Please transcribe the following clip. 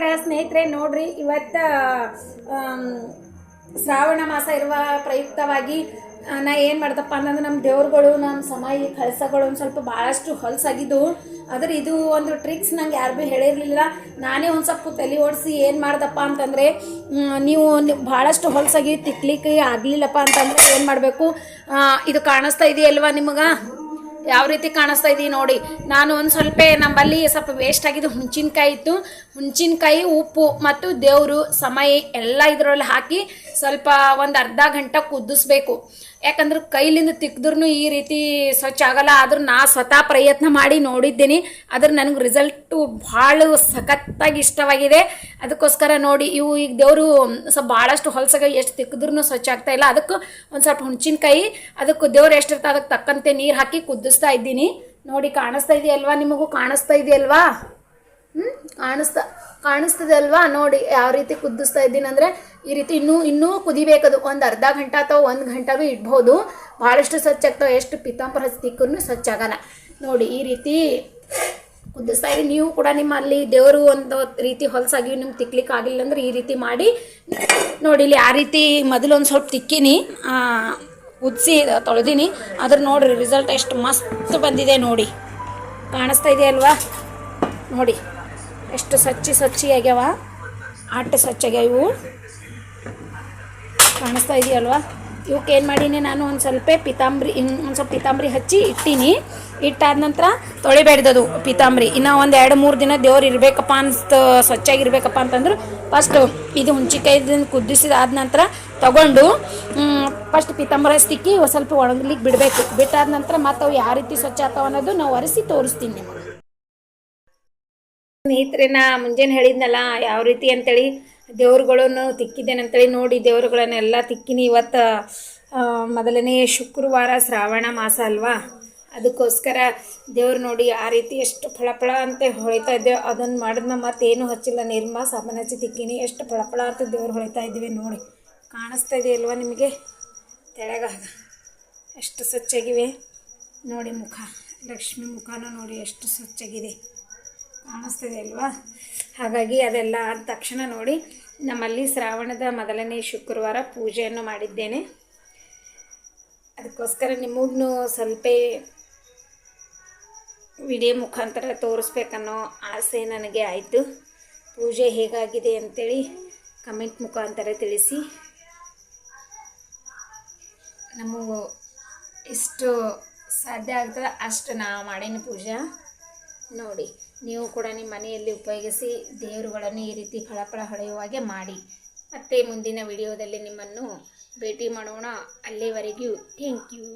ನಮಸ್ಕಾರ ಸ್ನೇಹಿತರೆ, ನೋಡ್ರಿ, ಇವತ್ತ ಶ್ರಾವಣ ಮಾಸ ಇರುವ ಪ್ರಯುಕ್ತವಾಗಿ ನಾ ಏನು ಮಾಡ್ದಪ್ಪ ಅಂತಂದ್ರೆ ನಮ್ಮ ದೇವ್ರುಗಳು ನಮ್ಮ ಸಮಯ, ಕಳಸಗಳು ಒಂದು ಸ್ವಲ್ಪ ಭಾಳಷ್ಟು ಹೊಲಸಾಗಿದ್ದು. ಆದ್ರೆ ಇದು ಒಂದು ಟ್ರಿಕ್ಸ್ ನಂಗೆ ಯಾರು ಭೀ ಹೇಳಿರಲಿಲ್ಲ. ನಾನೇ ಒಂದು ಸ್ವಲ್ಪ ತಲೆ ಓಡಿಸಿ ಏನು ಮಾಡ್ದಪ್ಪ ಅಂತಂದರೆ ನೀವು ಭಾಳಷ್ಟು ಹೊಲಸಾಗಿ ತಿಕ್ಲಿಕ್ಕೆ ಆಗಲಿಲ್ಲಪ್ಪ ಅಂತಂದ್ರೆ ಏನು ಮಾಡಬೇಕು? ಇದು ಕಾಣಿಸ್ತಾ ಇದೆಯಲ್ವಾ ನಿಮಗೆ? ಯಾವ ರೀತಿ ಕಾಣಿಸ್ತಾ ಇದೀವಿ ನೋಡಿ. ನಾನು ಒಂದು ಸ್ವಲ್ಪ ನಮ್ಮಲ್ಲಿ ಸ್ವಲ್ಪ ವೇಸ್ಟ್ ಆಗಿದ್ದು ಹುಂಚಿನಕಾಯಿ ಇತ್ತು. ಹುಂಚಿನಕಾಯಿ ಉಪ್ಪು ಮತ್ತು ದೇವರು, ಸಮಯ ಎಲ್ಲ ಇದರಲ್ಲಿ ಹಾಕಿ ಸ್ವಲ್ಪ ಒಂದು ಅರ್ಧ ಗಂಟೆ ಕುದಿಸ್ಬೇಕು. ಯಾಕಂದ್ರೆ ಕೈಲಿಂದ ತಿಕ್ದ್ರೂ ಈ ರೀತಿ ಸ್ವಚ್ಛ ಆಗಲ್ಲ. ಆದ್ರೂ ನಾ ಸ್ವತಃ ಪ್ರಯತ್ನ ಮಾಡಿ ನೋಡಿದ್ದೀನಿ. ಆದ್ರೆ ನನಗೆ ರಿಸಲ್ಟು ಭಾಳ ಸಖತ್ತಾಗಿ ಇಷ್ಟವಾಗಿದೆ. ಅದಕ್ಕೋಸ್ಕರ ನೋಡಿ, ಇವು ಈಗ ದೇವರು ಸ್ವಲ್ಪ ಭಾಳಷ್ಟು ಹೊಲಸಾಗ ಎಷ್ಟು ತಿಕ್ಕಿದ್ರೂ ಸ್ವಚ್ಛ ಆಗ್ತಾ ಇಲ್ಲ. ಅದಕ್ಕೆ ಒಂದು ಸ್ವಲ್ಪ ಹುಣ್ಚಿನಕಾಯಿ ಅದಕ್ಕೆ ದೇವ್ರು ಎಷ್ಟಿರ್ತಾ ಅದಕ್ಕೆ ತಕ್ಕಂತೆ ನೀರು ಹಾಕಿ ಕುದಿಸ್ತಾ ಇದ್ದೀನಿ. ನೋಡಿ, ಕಾಣಿಸ್ತಾ ಇದೆಯಲ್ವಾ ನಿಮಗೂ? ಕಾಣಿಸ್ತಾ ಇದೆಯಲ್ವಾ ಹ್ಞೂ ಕಾಣಿಸ್ತಾ, ಕಾಣಿಸ್ತದೆ ಅಲ್ವಾ? ನೋಡಿ, ಯಾವ ರೀತಿ ಕುದಿಸ್ತಾ ಇದ್ದೀನಿ ಅಂದರೆ, ಈ ರೀತಿ ಇನ್ನೂ ಇನ್ನೂ ಕುದಿಬೇಕದು. ಒಂದು ಅರ್ಧ ಗಂಟೆ ಅಥವಾ ಒಂದು ಗಂಟೆಗೂ ಇಡ್ಬೋದು. ಭಾಳಷ್ಟು ಸ್ವಚ್ಛ ಆಗ್ತಾವೆ, ಎಷ್ಟು ಪಿತಾಂಬರ ಸ್ವಚ್ಛ ಆಗಲ್ಲ. ನೋಡಿ, ಈ ರೀತಿ ಕುದಿಸ್ತಾ ಇರಿ ನೀವು ಕೂಡ ನಿಮ್ಮಲ್ಲಿ ದೇವರು ಒಂದು ರೀತಿ ಹೊಲಸಾಗಿ ನಿಮ್ಗೆ ತಿಕ್ಲಿಕ್ಕೆ ಆಗಿಲ್ಲ ಅಂದ್ರೆ ಈ ರೀತಿ ಮಾಡಿ. ನೋಡಿ, ಇಲ್ಲಿ ಆ ರೀತಿ ಮೊದಲು ಒಂದು ಸ್ವಲ್ಪ ತಿಕ್ಕಿನಿ. ಕುದಿಸಿ ತೊಳೆದೀನಿ. ಅದ್ರ ನೋಡ್ರಿ ರಿಸಲ್ಟ್ ಎಷ್ಟು ಮಸ್ತ್ ಬಂದಿದೆ ನೋಡಿ. ಕಾಣಿಸ್ತಾ ಇದೆ ಅಲ್ವಾ? ನೋಡಿ, ಎಷ್ಟು ಸಚ್ಚಿ ಸಚ್ಚಿ ಆಗ್ಯಾವ. ಆಟ ಸ್ವಚ್ಛ ಆಗ್ಯಾವ ಇವು. ಕಾಣಿಸ್ತಾ ಇದೆಯಲ್ವಾ ಇವಕ್ಕೆ ಏನು ಮಾಡೀನಿ, ನಾನು ಒಂದು ಸ್ವಲ್ಪ ಪಿತಾಂಬ್ರಿ ಒಂದು ಸ್ವಲ್ಪ ಪಿತಾಂಬ್ರಿ ಹಚ್ಚಿ ಇಟ್ಟೀನಿ. ಇಟ್ಟಾದ ನಂತರ ತೊಳಿಬೇಡ್ದದು ಪಿತಾಂಬ್ರಿ. ಇನ್ನು ಒಂದು ಎರಡು ಮೂರು ದಿನ ದೇವ್ರು ಇರಬೇಕಪ್ಪ ಅಂತ ಸ್ವಚ್ಛಾಗಿರ್ಬೇಕಪ್ಪ ಅಂತಂದ್ರೆ ಫಸ್ಟ್ ಇದು ಹುಂಚಿಕಾಯ್ದನ್ನು ಕುದಿಸಿದ ಆದ ನಂತರ ತಗೊಂಡು ಫಸ್ಟ್ ಪಿತಾಂಬರ ತಿಕ್ಕಿ ಸ್ವಲ್ಪ ಒಣಗ್ಲಿಕ್ಕೆ ಬಿಡಬೇಕು. ಬಿಟ್ಟಾದ ನಂತರ ಮತ್ತೆ ಅವು ಯಾವ ರೀತಿ ಸ್ವಚ್ಛ ಆಗ್ತಾವ ಅನ್ನೋದು ನಾವು ಒರೆಸಿ ತೋರಿಸ್ತೀನಿ ನಿಮಗೆ. ಸ್ನೇಹಿತರೆ, ನಾ ಮುಂಜಾನೆ ಹೇಳಿದ್ನಲ್ಲ, ಯಾವ ರೀತಿ ಅಂತೇಳಿ ದೇವ್ರುಗಳನ್ನು ತಿಕ್ಕಿದ್ದೇನೆ ಅಂತೇಳಿ ನೋಡಿ ದೇವ್ರುಗಳನ್ನೆಲ್ಲ ತಿಕ್ಕಿನಿ. ಇವತ್ತು ಮೊದಲನೇ ಶುಕ್ರವಾರ ಶ್ರಾವಣ ಮಾಸ ಅಲ್ವಾ? ಅದಕ್ಕೋಸ್ಕರ ದೇವ್ರು ನೋಡಿ ಆ ರೀತಿ ಎಷ್ಟು ಫಳಫಳ ಅಂತ ಹೊಳಿತಾ ಇದ್ದೇವೆ ಅದನ್ನು ಮಾಡಿದ್ನ ಮತ್ತೇನು ಹಚ್ಚಿಲ್ಲ. ನಿರ್ಮ ಸಾಮಾನು ಹಚ್ಚಿ ತಿಕ್ಕಿನಿ. ಎಷ್ಟು ಫಳಫಳ ಅಂತ ದೇವ್ರು ಹೊಳಿತಾ ಇದ್ದೀವಿ ನೋಡಿ. ಕಾಣಿಸ್ತಾ ಇದೆಯಲ್ವ ನಿಮಗೆ? ತೆಳಗ ಎಷ್ಟು ಸ್ವಚ್ಛಾಗಿವೆ? ನೋಡಿ ಮುಖ. ಲಕ್ಷ್ಮಿ ಮುಖನ ನೋಡಿ ಎಷ್ಟು ಸ್ವಚ್ಛಾಗಿದೆ. ಕಾಣಿಸ್ತಿದೆ ಅಲ್ವಾ? ಹಾಗಾಗಿ ಅದೆಲ್ಲ ಆದ ತಕ್ಷಣ ನೋಡಿ, ನಮ್ಮಲ್ಲಿ ಶ್ರಾವಣದ ಮೊದಲನೇ ಶುಕ್ರವಾರ ಪೂಜೆಯನ್ನು ಮಾಡಿದ್ದೇನೆ. ಅದಕ್ಕೋಸ್ಕರ ನಿಮಗೂ ಸ್ವಲ್ಪ ವಿಡಿಯೋ ಮುಖಾಂತರ ತೋರಿಸ್ಬೇಕನ್ನೋ ಆಸೆ ನನಗೆ ಆಯಿತು. ಪೂಜೆ ಹೇಗಾಗಿದೆ ಅಂತೇಳಿ ಕಮೆಂಟ್ ಮುಖಾಂತರ ತಿಳಿಸಿ. ನಮಗೂ ಎಷ್ಟು ಸಾಧ್ಯ ಆಗ್ತದೆ, ಅಷ್ಟು ನಾವು ಮಾಡೀನಿ ಪೂಜೆ. ನೋಡಿ, ನೀವು ಕೂಡ ನಿಮ್ಮ ಮನೆಯಲ್ಲಿ ಉಪಯೋಗಿಸಿ ದೇವರುಗಳನ್ನು ಈ ರೀತಿ ಫಳಫಳ ಹೊಳೆಯುವಾಗೆ ಮಾಡಿ. ಮತ್ತೆ ಮುಂದಿನ ವಿಡಿಯೋದಲ್ಲಿ ನಿಮ್ಮನ್ನು ಭೇಟಿ ಮಾಡೋಣ. ಅಲ್ಲಿವರೆಗೂ ಥ್ಯಾಂಕ್ ಯು